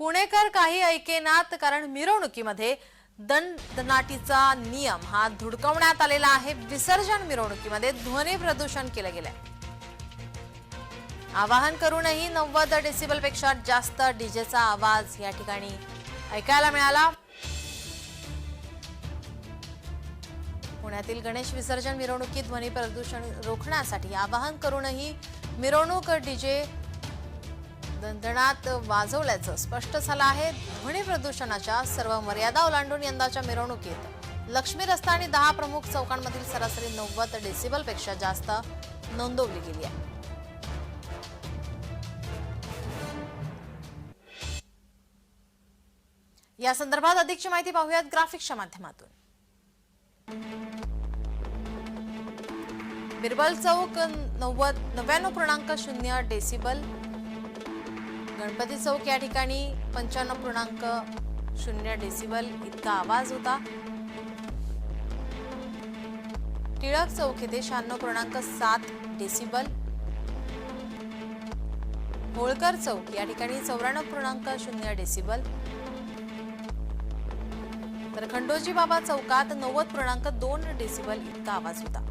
पुणेकर काही ऐकेनात कारण मिरवणुकीमध्ये दंडनाटीचा नियम हा धुडकवण्यात आलेला आहे. विसर्जन मिरवणुकीमध्ये ध्वनी प्रदूषण केलं गेलंय. आवाहन करूनही नव्वद डेसिबलपेक्षा जास्त डीजेचा आवाज या ठिकाणी ऐकायला मिळाला. पुण्यातील गणेश विसर्जन मिरवणुकीत ध्वनी प्रदूषण रोखण्यासाठी आवाहन करूनही मिरवणूक डीजे दणदणात वाजवल्याचं स्पष्ट झालं आहे. ध्वनी प्रदूषणाच्या सर्व मर्यादा ओलांडून यंदाच्या मिरवणुकीत लक्ष्मी रस्ता आणि दहा प्रमुख चौकांमधील सरासरी नव्वद डेसिबलपेक्षा जास्त नोंदवली गेली आहे. या संदर्भात अधिकची माहिती पाहूयात ग्राफिक्सच्या माध्यमातून. बिरबल चौक नव्वद नव्याण्णव पूर्णांक शून्य डेसिबल गणपती चौक या ठिकाणी पंच्याण्णव पूर्णांक शून्य डेसिबल इतका आवाज होता. टिळक चौक येथे शहाण्णव पूर्णांक सात डेसिबल. होळकर चौक या ठिकाणी चौऱ्याण्णव पूर्णांक शून्य डेसिबल. तर खंडोजी बाबा चौकात नव्वद पूर्णांक दोन डेसिबल इतका आवाज होता.